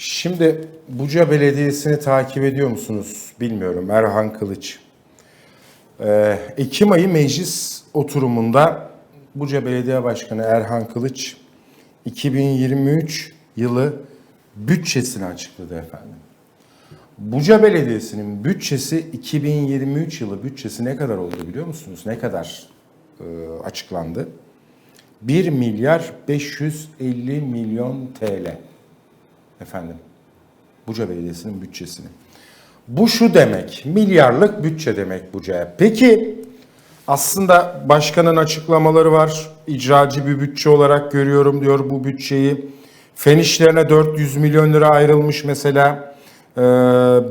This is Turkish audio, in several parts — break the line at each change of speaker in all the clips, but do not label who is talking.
Şimdi Buca Belediyesi'ni takip ediyor musunuz bilmiyorum. Erhan Kılıç. Ee, Ekim ayı meclis oturumunda Buca Belediye Başkanı Erhan Kılıç 2023 yılı bütçesini açıkladı efendim. Buca Belediyesi'nin bütçesi 2023 yılı bütçesi ne kadar oldu biliyor musunuz? Ne kadar e, açıklandı? 1 milyar 550 milyon TL efendim. Buca Belediyesi'nin bütçesini. Bu şu demek, milyarlık bütçe demek Buca'ya. Peki aslında başkanın açıklamaları var. İcracı bir bütçe olarak görüyorum diyor bu bütçeyi. Fen işlerine 400 milyon lira ayrılmış mesela. Ee,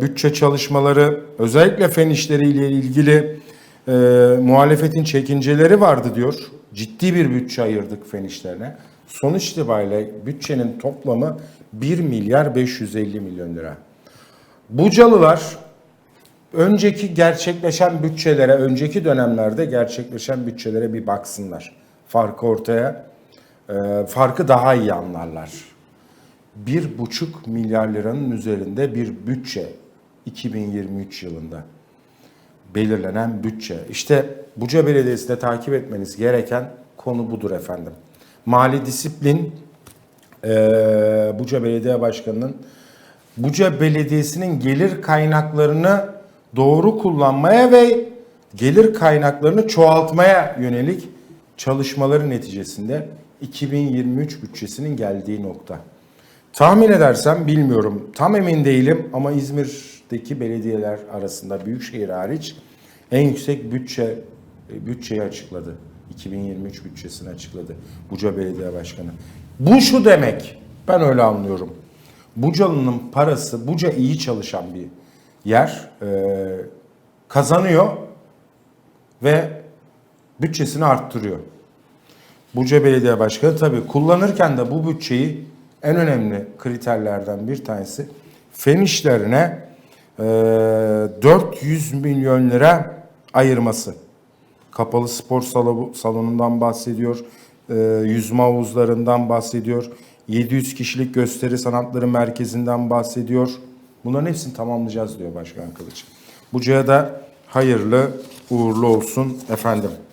bütçe çalışmaları özellikle fen işleriyle ilgili e, muhalefetin çekinceleri vardı diyor. Ciddi bir bütçe ayırdık fen işlerine. Sonuç itibariyle bütçenin toplamı 1 milyar 550 milyon lira. Bucalılar önceki gerçekleşen bütçelere, önceki dönemlerde gerçekleşen bütçelere bir baksınlar. Farkı ortaya, e, farkı daha iyi anlarlar. Bir buçuk milyar liranın üzerinde bir bütçe 2023 yılında belirlenen bütçe. İşte Buca Belediyesi'nde takip etmeniz gereken konu budur efendim. Mali disiplin e, Buca Belediye Başkanı'nın Buca Belediyesi'nin gelir kaynaklarını doğru kullanmaya ve gelir kaynaklarını çoğaltmaya yönelik çalışmaları neticesinde 2023 bütçesinin geldiği nokta. Tahmin edersem bilmiyorum. Tam emin değilim ama İzmir'deki belediyeler arasında büyükşehir hariç en yüksek bütçe bütçeyi açıkladı. 2023 bütçesini açıkladı Buca Belediye Başkanı. Bu şu demek. Ben öyle anlıyorum. Bucalı'nın parası, Buca iyi çalışan bir yer. Ee, kazanıyor ve bütçesini arttırıyor. Buca Belediye Başkanı tabii kullanırken de bu bütçeyi en önemli kriterlerden bir tanesi fen işlerine e, 400 milyon lira ayırması. Kapalı spor salo- salonundan bahsediyor, e, yüzme havuzlarından bahsediyor, 700 kişilik gösteri sanatları merkezinden bahsediyor. Bunların hepsini tamamlayacağız diyor Başkan Kılıç. Buca'ya da hayırlı uğurlu olsun efendim.